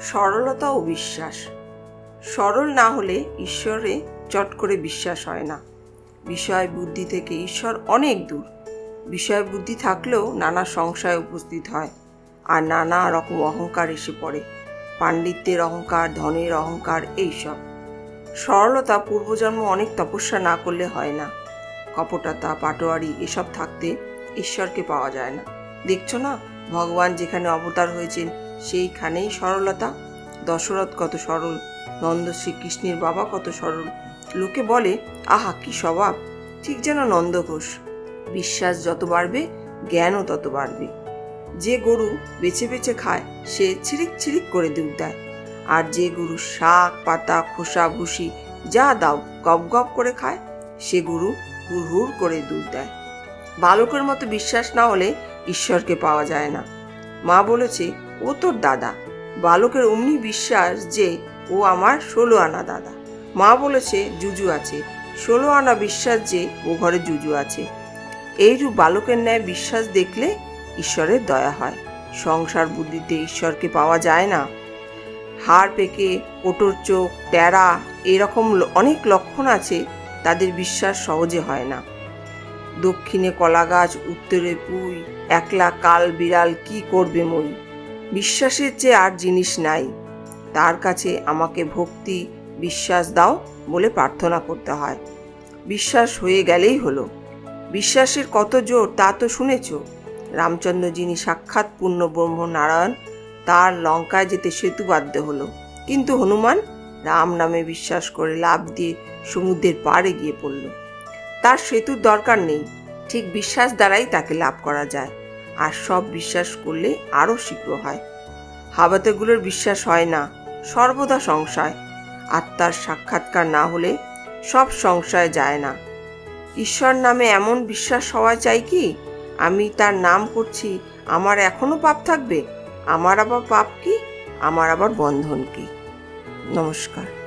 সরলতা ও বিশ্বাস। সরল না হলে ঈশ্বরে চট করে বিশ্বাস হয় না। বিষয় বুদ্ধি থেকে ঈশ্বর অনেক দূর। বিষয় বুদ্ধি থাকলেও নানা সংশয় উপস্থিত হয় আর নানা রকম অহংকার এসে পড়ে। পাণ্ডিত্যের অহংকার, ধনের অহংকার এইসব। সরলতা পূর্বজন্ম অনেক তপস্যা না করলে হয় না। কপটতা, পাটোয়ারি এসব থাকতে ঈশ্বরকে পাওয়া যায় না। দেখছ না? ভগবান যেখানে অবতার হয়েছেন সেইখানেই সরলতা। দশরথ কত সরল, নন্দ শ্রীকৃষ্ণের বাবা কত সরল। লোকে বলে, আহা, কি স্বভাব! ঠিক যেন নন্দ ঘোষ। বিশ্বাস যত বাড়বে, জ্ঞানও তত বাড়বে। যে গরু বেছে বেছে খায়, সে ছিরিক ছিরিক করে দুধ দেয়। আর যে গরু শাক, পাতা, খোসা, ভুসি যা দাও, গপ গপ করে খায়, সে গরু হুড় হুড় করে দুধ দেয়। বালকের মতো বিশ্বাস না হলে ঈশ্বরকে পাওয়া যায় না। মা বলেছে ও তোর দাদা। বালকের অমনি বিশ্বাস যে ও আমার ষোলো আনা দাদা। মা বলেছে, জুজু আছে। ষোলো আনা বিশ্বাস যে ও ঘরে জুজু আছে। এইরূপ বালকের ন্যায় বিশ্বাস দেখলে ঈশ্বরের দয়া হয়। সংসার বুদ্ধিতে ঈশ্বরকে পাওয়া যায় না। হাড় পেকে, ওটোর চোখ ট্যারা এরকম অনেক লক্ষণ আছে, তাদের বিশ্বাস সহজে হয় না। দক্ষিণে কলা গাছ উত্তরে পুই, একলা কাল বিড়াল কি করবে মই? বিশ্বাসের চেয়ে আর জিনিস নাই। তার কাছে আমাকে ভক্তি, বিশ্বাস দাও বলে প্রার্থনা করতে হয়। বিশ্বাস হয়ে গেলেই হলো। বিশ্বাসের কত জোর তা তো শুনেছ? রামচন্দ্র যিনি সাক্ষাৎ পূর্ণ ব্রহ্ম নারায়ণ তার লঙ্কায় যেতে সেতু বাধ্য হলো। কিন্তু হনুমান রাম নামে বিশ্বাস করে লাভ দিয়ে সমুদ্রের পাড়ে গিয়ে পড়ল। তার সেতুর দরকার নেই। ঠিক বিশ্বাস দ্বারাই তাকে লাভ করা যায়। আর সব বিশ্বাস করলে আরও শীঘ্র হয়। হাবাতেগুলোর বিশ্বাস হয় না, সর্বদা সংশয়। আত্মার সাক্ষাৎকার না হলে সব সংশয় যায় না। ঈশ্বর নামে এমন বিশ্বাস হওয়া চাই কি? আমি তার নাম করছি, আমার এখনও পাপ থাকবে? আমার আবার পাপ কি? আমার আবার বন্ধন কি? নমস্কার।